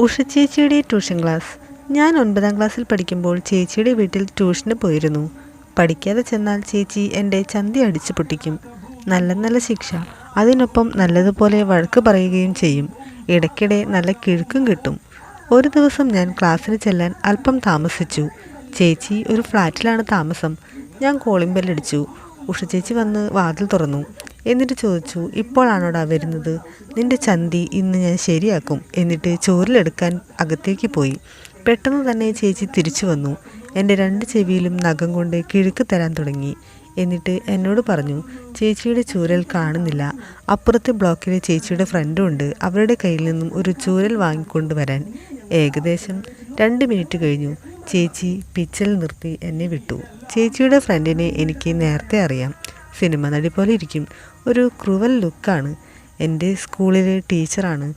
ഉഷ ചേച്ചിയുടെ tuition class. ഞാൻ ഒൻപതാം ക്ലാസ്സിൽ പഠിക്കുമ്പോൾ ചേച്ചിയുടെ വീട്ടിൽ ട്യൂഷന് പോയിരുന്നു. പഠിക്കാതെ ചെന്നാൽ ചേച്ചി എന്റെ ചന്തി അടിച്ചു പൊട്ടിക്കും. നല്ല നല്ല ശിക്ഷ. അതിനൊപ്പം നല്ലതുപോലെ വഴക്ക് പറയുകയും ചെയ്യും. ഇടയ്ക്കിടെ നല്ല കിഴുക്കും കിട്ടും. ഒരു ദിവസം ഞാൻ ക്ലാസ്സിന് ചെല്ലാൻ അല്പം താമസിച്ചു. ചേച്ചി ഒരു ഫ്ലാറ്റിലാണ് താമസം. ഞാൻ കോളിംഗ് ബെല്ലടിച്ചു ഉഷ ചേച്ചി വന്ന് വാതിൽ തുറന്നു. എന്നിട്ട് ചോദിച്ചു ഇപ്പോഴാണോടാ വരുന്നത്? നിന്റെ ചന്തി ഇന്ന് ഞാൻ ശരിയാക്കും. എന്നിട്ട് ചോറിലെടുക്കാൻ അകത്തേക്ക് പോയി. പെട്ടെന്ന് തന്നെ ചേച്ചി തിരിച്ചു വന്നു. എന്റെ രണ്ട് ചെവിയിലും നഖം കൊണ്ട് കിഴുക്ക് തരാൻ തുടങ്ങി. എന്നിട്ട് എന്നോട് പറഞ്ഞു ചേച്ചിയുടെ ചൂരൽ കാണുന്നില്ല. അപ്പുറത്തെ ബ്ലോക്കിലെ ചേച്ചിയുടെ ഫ്രണ്ടും ഉണ്ട്. അവരുടെ കയ്യിൽ നിന്നും ഒരു ചൂരൽ വാങ്ങിക്കൊണ്ട് വരാൻ. ഏകദേശം രണ്ട് മിനിറ്റ് കഴിഞ്ഞു. ചേച്ചി പിച്ചൽ നിർത്തി എന്നെ വിട്ടു. ചേച്ചിയുടെ ഫ്രണ്ടിനെ എനിക്ക് നേരത്തെ അറിയാം. സിനിമ നടി പോലെ ഇരിക്കും. ഒരു ക്രൂവൽ ലുക്കാണ്. എന്റെ സ്കൂളിലെ ടീച്ചറാണ്.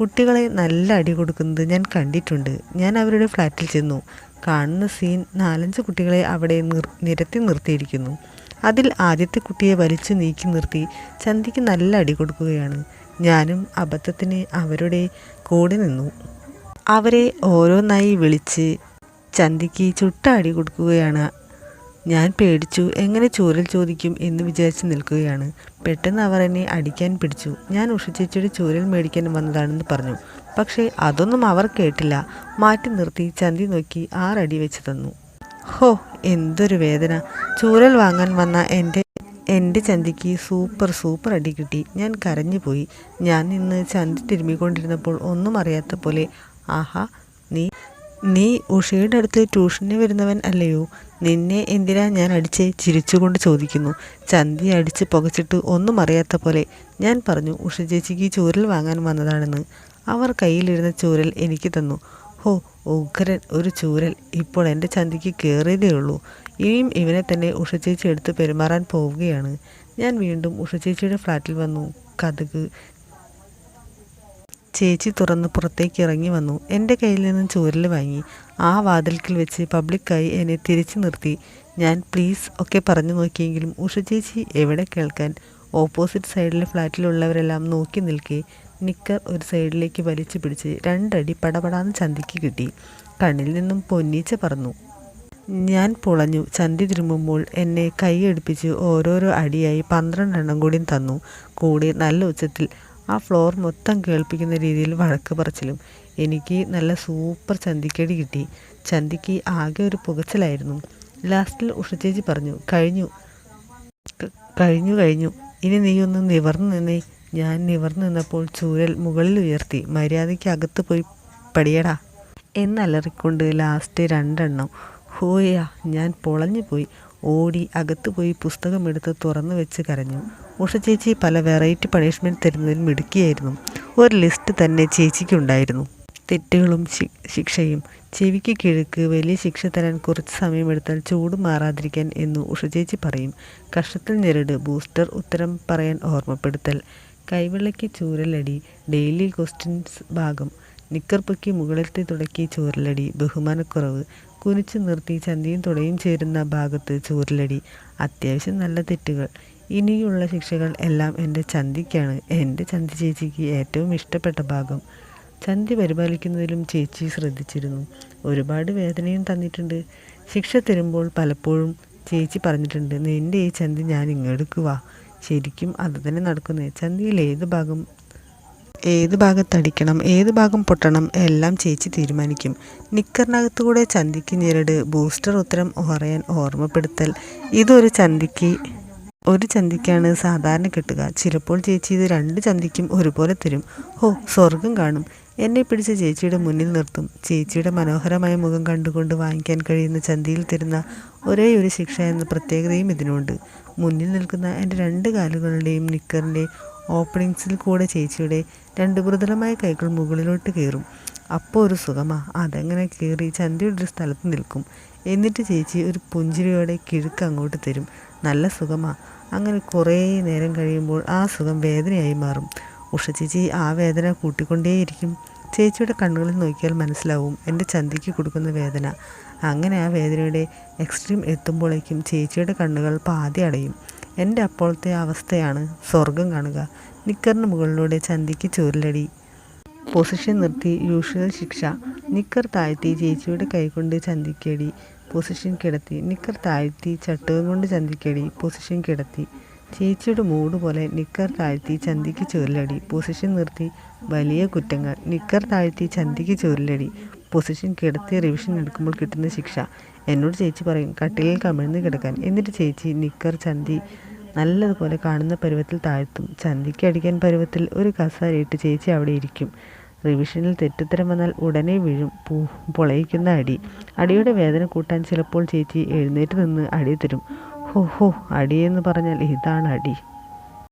കുട്ടികളെ നല്ല അടി കൊടുക്കുന്നത് ഞാൻ കണ്ടിട്ടുണ്ട്. ഞാൻ അവരുടെ ഫ്ലാറ്റിൽ ചെന്നു. കാണുന്ന സീൻ നാലഞ്ച് കുട്ടികളെ അവിടെ നിർ നിരത്തി നിർത്തിയിരിക്കുന്നു. അതിൽ ആദ്യത്തെ കുട്ടിയെ വലിച്ചു നീക്കി നിർത്തി ചന്തിക്ക് നല്ല അടി കൊടുക്കുകയാണ്. ഞാനും അബദ്ധത്തിന് അവരുടെ കൂടെ നിന്നു. അവരെ ഓരോന്നായി വിളിച്ച് ചന്തിക്ക് ചുട്ട അടി കൊടുക്കുകയാണ് ഞാൻ പേടിച്ചു എങ്ങനെ ചൂരൽ ചോദിക്കും എന്ന് വിചാരിച്ച് നിൽക്കുകയാണ്. പെട്ടെന്ന് അവർ എന്നെ അടിക്കാൻ പിടിച്ചു. ഞാൻ ഉഷ ചേച്ചിയുടെ ചൂരൽ മേടിക്കാൻ വന്നതാണെന്ന് പറഞ്ഞു. പക്ഷേ അതൊന്നും അവർ കേട്ടില്ല. മാറ്റി നിർത്തി ചന്തി നോക്കി ആറടി വെച്ച് തന്നു. ഹോ എന്തൊരു വേദന. ചൂരൽ വാങ്ങാൻ വന്ന എന്റെ എന്റെ ചന്തിക്ക് സൂപ്പർ സൂപ്പർ അടി കിട്ടി. ഞാൻ കരഞ്ഞു പോയി ഞാൻ ഇന്ന് ചന്തി തിരുമ്മിക്കൊണ്ടിരുന്നപ്പോൾ ഒന്നും അറിയാത്ത പോലെ ആഹാ നീ ഉഷയുടെ അടുത്ത് ട്യൂഷന് വരുന്നവൻ അല്ലയോ? നിന്നെ എന്തിനാ ഞാൻ അടിച്ച് ചിരിച്ചുകൊണ്ട് ചോദിക്കുന്നു? ചന്തി അടിച്ച് പുകച്ചിട്ട് ഒന്നും അറിയാത്ത പോലെ ഞാൻ പറഞ്ഞു ഉഷ ചേച്ചിക്ക് ചൂരൽ വാങ്ങാൻ വന്നതാണെന്ന്. അവർ കയ്യിലിരുന്ന ചൂരൽ എനിക്ക് തന്നു. ഹോ ഉഗ്രൻ ഒരു ചൂരൽ. ഇപ്പോൾ എന്റെ ചന്തിക്ക് കയറിയതേ ഉള്ളൂ. ഇനിയും ഇവനെ തന്നെ ഉഷ ചേച്ചി എടുത്ത് പെരുമാറാൻ പോവുകയാണ്. ഞാൻ വീണ്ടും ഉഷ ചേച്ചിയുടെ ഫ്ലാറ്റിൽ വന്നു. കഥക് ചേച്ചി തുറന്ന് പുറത്തേക്ക് ഇറങ്ങി വന്നു. എന്റെ കയ്യിൽ നിന്നും ചൂരൽ വാങ്ങി. ആ വാതിൽക്കിൽ വെച്ച് പബ്ലിക്കായി എന്നെ തിരിച്ചു നിർത്തി. ഞാൻ പ്ലീസ് ഒക്കെ പറഞ്ഞു നോക്കിയെങ്കിലും ഉഷ ചേച്ചി എവിടെ കേൾക്കാൻ? ഓപ്പോസിറ്റ് സൈഡിലെ ഫ്ലാറ്റിലുള്ളവരെല്ലാം നോക്കി നിൽക്കെ. നിക്കർ ഒരു സൈഡിലേക്ക് വലിച്ചു പിടിച്ച് രണ്ടടി പടപടാന്ന് ചന്തിക്ക് കിട്ടി. കണ്ണിൽ നിന്നും പൊന്നീച്ച പറന്നു. ഞാൻ പുളഞ്ഞു. ചന്തി തിരുമ്പുമ്പോൾ എന്നെ കൈയടിപ്പിച്ച് ഓരോരോ അടിയായി പന്ത്രണ്ടെണ്ണം കൂടി തന്നു. കൂടി നല്ല ഉച്ചത്തിൽ ആ ഫ്ലോർ മൊത്തം കേൾപ്പിക്കുന്ന രീതിയിൽ വഴക്ക് പറച്ചിലും. എനിക്ക് നല്ല സൂപ്പർ ചന്തിക്കടി കിട്ടി. ചന്തിക്ക് ആകെ ഒരു പുകച്ചിലായിരുന്നു. ലാസ്റ്റിൽ ഉഷചേച്ചി പറഞ്ഞു കഴിഞ്ഞു. കഴിഞ്ഞു കഴിഞ്ഞു. ഇനി നീ ഒന്ന് നിവർന്നു നിന്നേ. ഞാൻ നിവർന്നു നിന്നപ്പോൾ ചൂരൽ മുകളിൽ ഉയർത്തി മര്യാദയ്ക്ക് അകത്ത് പോയി പടിയടാ. എന്നലറിക്കൊണ്ട് ലാസ്റ്റ് രണ്ടെണ്ണം. ഹോയ ഞാൻ പൊളഞ്ഞു പോയി ഓടി അകത്ത് പോയി പുസ്തകമെടുത്ത് തുറന്നു വെച്ച് കരഞ്ഞു. ഉഷ ചേച്ചി പല വെറൈറ്റി പണിഷ്മെന്റ് തരുന്നതിൽ മിടുക്കിയായിരുന്നു. ഒരു ലിസ്റ്റ് തന്നെ ചേച്ചിക്കുണ്ടായിരുന്നു. തെറ്റുകളും ശിക്ഷയും. ചെവിക്ക് കിഴക്ക് വലിയ ശിക്ഷ തരാൻ കുറച്ച് സമയമെടുത്താൽ ചൂട് മാറാതിരിക്കാൻ എന്ന് ഉഷ ചേച്ചി പറയും. കഷ്ടത്തിൽ ഞെരട് ബൂസ്റ്റർ ഉത്തരം പറയാൻ ഓർമ്മപ്പെടുത്തൽ. കൈവെള്ളയ്ക്ക് ചൂരലടി ഡെയിലി ക്വസ്റ്റ്യൻസ് ഭാഗം. നിക്കർ പൊക്കി മുകളിലത്തെ തുടക്കി ചോറിലടി ബഹുമാനക്കുറവ്. കുനിച്ചു നിർത്തി ചന്തിയും തുടയും ചേരുന്ന ഭാഗത്ത് ചോറിലടി അത്യാവശ്യം നല്ല തെറ്റുകൾ. ഇനിയുള്ള ശിക്ഷകൾ എല്ലാം എന്റെ ചന്തിക്കാണ്. എന്റെ ചന്തി ചേച്ചിക്ക് ഏറ്റവും ഇഷ്ടപ്പെട്ട ഭാഗം. ചന്തി പരിപാലിക്കുന്നതിലും ചേച്ചി ശ്രദ്ധിച്ചിരുന്നു. ഒരുപാട് വേദനയും തന്നിട്ടുണ്ട്. ശിക്ഷ തരുമ്പോൾ പലപ്പോഴും ചേച്ചി പറഞ്ഞിട്ടുണ്ട് നിന്റെ ഈ ചന്തി ഞാൻ ഇങ്ങെടുക്കുക ശരിക്കും അത് തന്നെ നടക്കുന്നത് ചന്തിയിൽ ഏത് ഭാഗം ഏത് ഭാഗത്തടിക്കണം ഏത് ഭാഗം പൊട്ടണം എല്ലാം ചേച്ചി തീരുമാനിക്കും. നിക്കറിനകത്തുകൂടെ ചന്തിക്ക് ഞെരട് ബൂസ്റ്റർ ഉത്തരം ഓറയാൻ ഓർമ്മപ്പെടുത്തൽ. ഇതൊരു ചന്തിക്ക് ഒരു ചന്തിക്കാണ് സാധാരണ കിട്ടുക. ചിലപ്പോൾ ചേച്ചി ഇത് രണ്ട് ചന്തിക്കും ഒരുപോലെ തരും. ഹോ സ്വർഗം കാണും. എന്നെ പിടിച്ച് ചേച്ചിയുടെ മുന്നിൽ നിർത്തും. ചേച്ചിയുടെ മനോഹരമായ മുഖം കണ്ടുകൊണ്ട് വാങ്ങിക്കാൻ കഴിയുന്ന ചന്തിയിൽ തരുന്ന ഒരേ ഒരു ശിക്ഷ എന്ന പ്രത്യേകതയും ഇതിനുണ്ട്. മുന്നിൽ നിൽക്കുന്ന എന്റെ രണ്ട് കാലുകളുടെയും നിക്കറിന്റെ ഓപ്പണിങ്സിൽ കൂടെ ചേച്ചിയുടെ രണ്ട് മൃദുലമായ കൈകൾ മുകളിലോട്ട് കയറും. അപ്പോൾ ഒരു സുഖമാ. അതങ്ങനെ കയറി ചന്തയുടെ സ്ഥലത്ത് നിൽക്കും. എന്നിട്ട് ചേച്ചി ഒരു പുഞ്ചിരിയോടെ കിഴുക്ക് അങ്ങോട്ട് തരും. നല്ല സുഖമാ. അങ്ങനെ കുറേ നേരം കഴിയുമ്പോൾ ആ സുഖം വേദനയായി മാറും. ഉഷ ചേച്ചി ആ വേദന കൂട്ടിക്കൊണ്ടേയിരിക്കും. ചേച്ചിയുടെ കണ്ണുകളിൽ നോക്കിയാൽ മനസ്സിലാവും എന്റെ ചന്തിക്ക് കൊടുക്കുന്ന വേദന. അങ്ങനെ ആ വേദനയുടെ എക്സ്ട്രീം എത്തുമ്പോഴേക്കും ചേച്ചിയുടെ കണ്ണുകൾ പാതി അടയും. എന്റെ അപ്പോഴത്തെ അവസ്ഥയാണ് സ്വർഗം കാണുക. നിക്കറിന് മുകളിലൂടെ ചന്തിക്ക് ചൂരലടി പൊസിഷൻ നിർത്തി യൂഷ്വൽ ശിക്ഷ. നിക്കർ താഴ്ത്തി ചേച്ചിയുടെ കൈകൊണ്ട് ചന്തിക്കടി. പൊസിഷൻ കിടത്തി. നിക്കർ താഴ്ത്തി ചട്ടുകം കൊണ്ട് ചന്തിക്കടി. പൊസിഷൻ കിടത്തി. ചേച്ചിയുടെ മൂട് പോലെ നിക്കർ താഴ്ത്തി ചന്തിക്ക് ചൂരലടി പൊസിഷൻ നിർത്തി വലിയ കുറ്റങ്ങൾ. നിക്കർ താഴ്ത്തി ചന്തിക്ക് ചൂരലടി പൊസിഷൻ കിടത്തി റിവിഷൻ എടുക്കുമ്പോൾ കിട്ടുന്ന ശിക്ഷ. എന്നോട് ചേച്ചി പറയും കട്ടിലിൽ കമിഴ്ന്ന് കിടക്കാൻ. എന്നിട്ട് ചേച്ചി നിക്കർ ചന്തി നല്ലതുപോലെ കാണുന്ന പരുവത്തിൽ താഴ്ത്തും. ചന്തിക്ക് അടിക്കാൻ പരുവത്തിൽ ഒരു കസാരയിട്ട് ചേച്ചി അവിടെ ഇരിക്കും. റിവിഷനിൽ തെറ്റുത്തരം വന്നാൽ ഉടനെ വീഴും പൂ പൊളയിക്കുന്ന അടി. അടിയുടെ വേദന കൂട്ടാൻ ചിലപ്പോൾ ചേച്ചി എഴുന്നേറ്റ് നിന്ന് അടി തരും. ഹോ ഹോ അടിയെന്ന് പറഞ്ഞാൽ ഇതാണ് അടി.